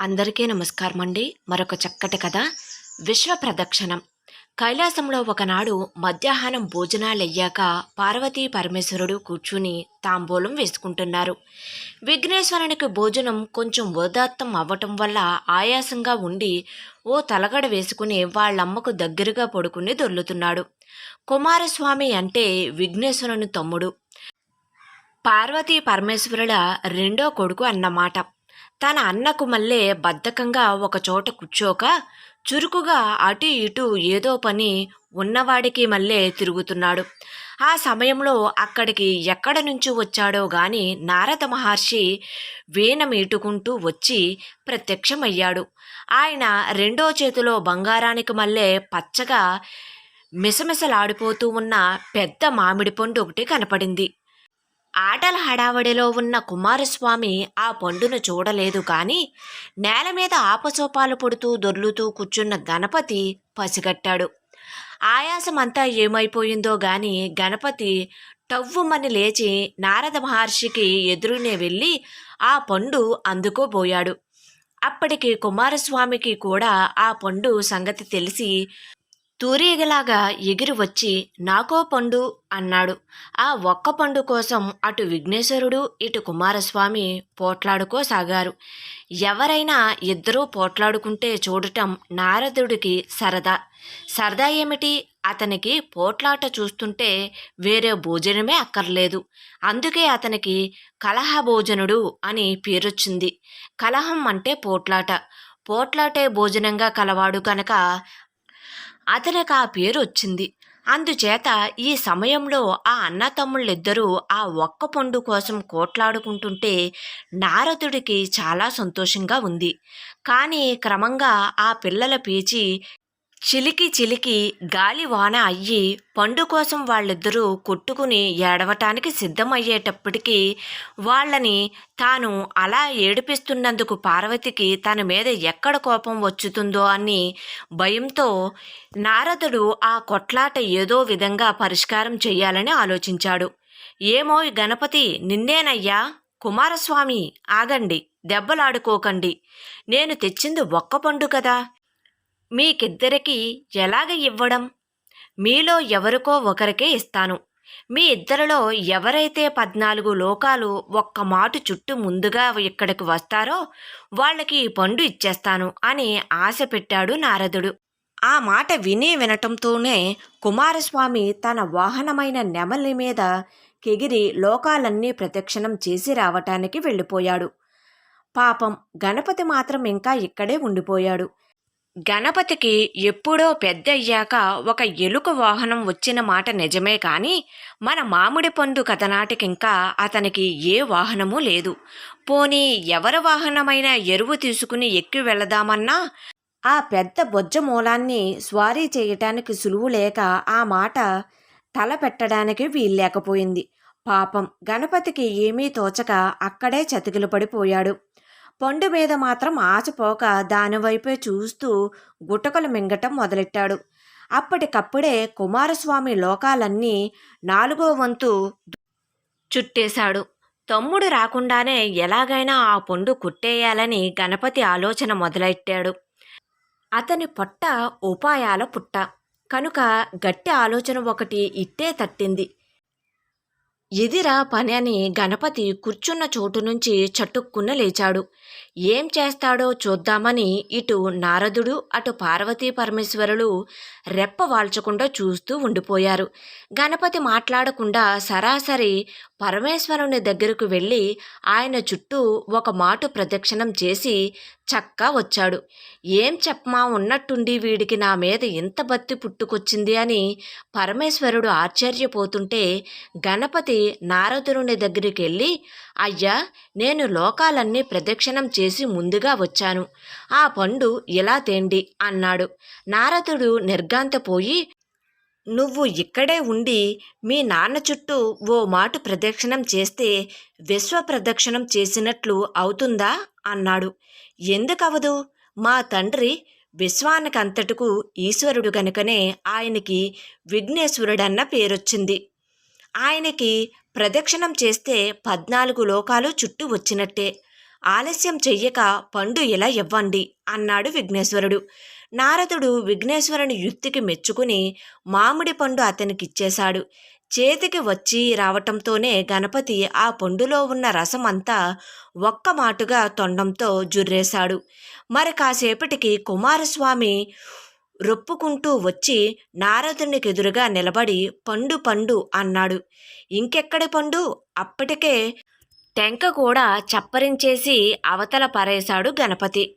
అందరికీ నమస్కారం అండి మరొక చక్కటి కథ. విశ్వ ప్రదక్షిణం. కైలాసంలో ఒకనాడు మధ్యాహ్నం భోజనాలయ్యాక పార్వతీ పరమేశ్వరుడు కూర్చుని తాంబూలం వేసుకుంటున్నారు. విఘ్నేశ్వరునికి భోజనం కొంచెం ఉదాత్తం అవ్వటం వల్ల ఆయాసంగా ఉండి ఓ తలగడ వేసుకుని వాళ్ళమ్మకు దగ్గరగా పడుకుని దొర్లుతున్నాడు. కుమారస్వామి అంటే విఘ్నేశ్వరుని తమ్ముడు. పార్వతీ పరమేశ్వరుల రెండో కొడుకు అన్నమాట. తన అన్నకు మళ్ళీ బద్ధకంగా ఒకచోట కూర్చోక చురుకుగా అటు ఇటు ఏదో పని ఉన్నవాడికి మళ్ళీ తిరుగుతున్నాడు. ఆ సమయంలో అక్కడికి ఎక్కడ నుంచి వచ్చాడో గాని నారద మహర్షి వీణ మీటుకుంటూ వచ్చి ప్రత్యక్షమయ్యాడు. ఆయన రెండో చేతిలో బంగారానికి మళ్ళీ పచ్చగా మిసమిసలాడిపోతూ ఉన్న పెద్ద మామిడి పండు ఒకటి కనపడింది. ఆటల హడావడిలో ఉన్న కుమారస్వామి ఆ పండును చూడలేదు కానీ నేల మీద ఆపసోపాలు పడుతూ దొర్లుతూ కూర్చున్న గణపతి పసిగట్టాడు. ఆయాసమంతా ఏమైపోయిందో గాని గణపతి టవ్వుమని లేచి నారద మహర్షికి ఎదురునే వెళ్ళి ఆ పండు అందుకోబోయాడు. అప్పటికి కుమారస్వామికి కూడా ఆ పండు సంగతి తెలిసి తూరీగలాగా ఎగిరి వచ్చి నాకో పండు అన్నాడు. ఆ ఒక్క పండు కోసం అటు విఘ్నేశ్వరుడు ఇటు కుమారస్వామి పోట్లాడుకోసాగారు. ఎవరైనా ఇద్దరూ పోట్లాడుకుంటే చూడటం నారదుడికి సరదా. సరదా ఏమిటి? అతనికి పోట్లాట చూస్తుంటే వేరే భోజనమే అక్కర్లేదు. అందుకే అతనికి కలహ భోజనుడు అని పేరొచ్చింది. కలహం అంటే పోట్లాట. పోట్లాటే భోజనంగా కలవాడు కనుక అతనికి ఆ పేరు వచ్చింది అందుచేత ఈ సమయంలో ఆ అన్నతమ్ముళ్ళిద్దరూ ఆ ఒక్క పండు కోసం కోట్లాడుకుంటుంటే నారదుడికి చాలా సంతోషంగా ఉంది. కానీ క్రమంగా ఆ పిల్లల పేచి చిలికి చిలికి గాలి వాన అయ్యి పండు కోసం వాళ్ళిద్దరూ కొట్టుకుని ఏడవటానికి సిద్ధమయ్యేటప్పటికీ వాళ్ళని తాను అలా ఏడిపిస్తున్నందుకు పార్వతికి తన మీద ఎక్కడ కోపం వచ్చుతుందో అని భయంతో నారదుడు ఆ కొట్లాట ఏదో విధంగా పరిష్కారం చేయాలని ఆలోచించాడు. ఏమో గణపతి నిన్నేనయ్యా? కుమారస్వామి ఆగండి దెబ్బలాడుకోకండి. నేను తెచ్చింది ఒక్క పండు కదా. మీకిద్దరికీ ఎలాగ ఇవ్వడం? మీలో ఎవరికో ఒకరికే ఇస్తాను. మీ ఇద్దరిలో ఎవరైతే పద్నాలుగు లోకాలు ఒక్క మాటు చుట్టూ ముందుగా ఇక్కడికి వస్తారో వాళ్ళకి ఈ పండు ఇచ్చేస్తాను అని ఆశ పెట్టాడు నారదుడు. ఆ మాట విని వినటంతోనే కుమారస్వామి తన వాహనమైన నెమలి మీద కెగిరి లోకాలన్నీ ప్రదక్షిణం చేసి రావటానికి వెళ్ళిపోయాడు. పాపం గణపతి మాత్రం ఇంకా ఇక్కడే ఉండిపోయాడు. గణపతికి ఎప్పుడో పెద్ద అయ్యాక ఒక ఎలుక వాహనం వచ్చిన మాట నిజమే కానీ మన మామిడి పండు కథనాటికింకా అతనికి ఏ వాహనమూ లేదు. పోనీ ఎవరి వాహనమైన ఎరువు తీసుకుని ఎక్కి వెళదామన్నా ఆ పెద్ద బొజ్జ మూలాన్ని స్వారీ చేయటానికి సులువు లేక ఆ మాట తల పెట్టడానికి వీల్లేకపోయింది. పాపం గణపతికి ఏమీ తోచక అక్కడే చతికిలు పడిపోయాడు పండు మీద మాత్రం ఆశపోక దానివైపే చూస్తూ గుటకలు మింగటం మొదలెట్టాడు. అప్పటికప్పుడే కుమారస్వామి లోకాలన్నీ నాలుగో వంతు చుట్టేశాడు. తమ్ముడు రాకుండానే ఎలాగైనా ఆ పండు కుట్టేయాలని గణపతి ఆలోచన మొదలెట్టాడు. అతని పొట్ట ఉపాయాల పుట్ట. కనుక గట్టి ఆలోచన ఒకటి ఇట్టే తట్టింది. ఎదిరా పని అని గణపతి కూర్చున్న చోటు నుంచి చటుక్కున లేచాడు. ఏం చేస్తాడో చూద్దామని ఇటు నారదుడు అటు పార్వతీ పరమేశ్వరులు రెప్ప వాల్చకుండా చూస్తూ ఉండిపోయారు. గణపతి మాట్లాడకుండా సరాసరి పరమేశ్వరుని దగ్గరకు వెళ్ళి ఆయన చుట్టూ ఒక మాటు ప్రదక్షిణం చేసి చక్కా వచ్చాడు. ఏం చెప్పమా ఉన్నట్టుండి వీడికి నా మీద ఇంత బత్తి పుట్టుకొచ్చింది అని పరమేశ్వరుడు ఆశ్చర్యపోతుంటే గణపతి నారదుని దగ్గరికి వెళ్ళి అయ్యా నేను లోకాలన్నీ ప్రదక్షిణం చేసి ముందుగా వచ్చాను. ఆ పండు ఇలా తేండి అన్నాడు. నారదుడు నిర్గాంతపోయి నువ్వు ఇక్కడే ఉండి మీ నాన్న చుట్టూ ఓ మాటు ప్రదక్షిణం చేస్తే విశ్వ ప్రదక్షిణం చేసినట్లు అవుతుందా? అన్నాడు. ఎందుకవదు? మా తండ్రి విశ్వానికంతటకు ఈశ్వరుడు గనుకనే ఆయనకి విఘ్నేశ్వరుడన్న పేరొచ్చింది. ఆయనకి ప్రదక్షిణం చేస్తే పద్నాలుగు లోకాలు చుట్టూ వచ్చినట్టే. ఆలస్యం చెయ్యక పండు ఇలా ఇవ్వండి అన్నాడు విఘ్నేశ్వరుడు. నారదుడు విఘ్నేశ్వరుని యుక్తికి మెచ్చుకుని మామిడి పండు అతనికిచ్చేశాడు. చేతికి వచ్చి రావటంతోనే గణపతి ఆ పండులో ఉన్న రసం అంతా ఒక్క మాటుగా తొండంతో జుర్రేశాడు. మరి కాసేపటికి కుమారస్వామి రొప్పుకుంటూ వచ్చి నారదునికి ఎదురుగా నిలబడి పండు పండు అన్నాడు. ఇంకెక్కడి పండు? అప్పటికే టెంక కూడా చప్పరించేసి అవతల పరేశాడు గణపతి.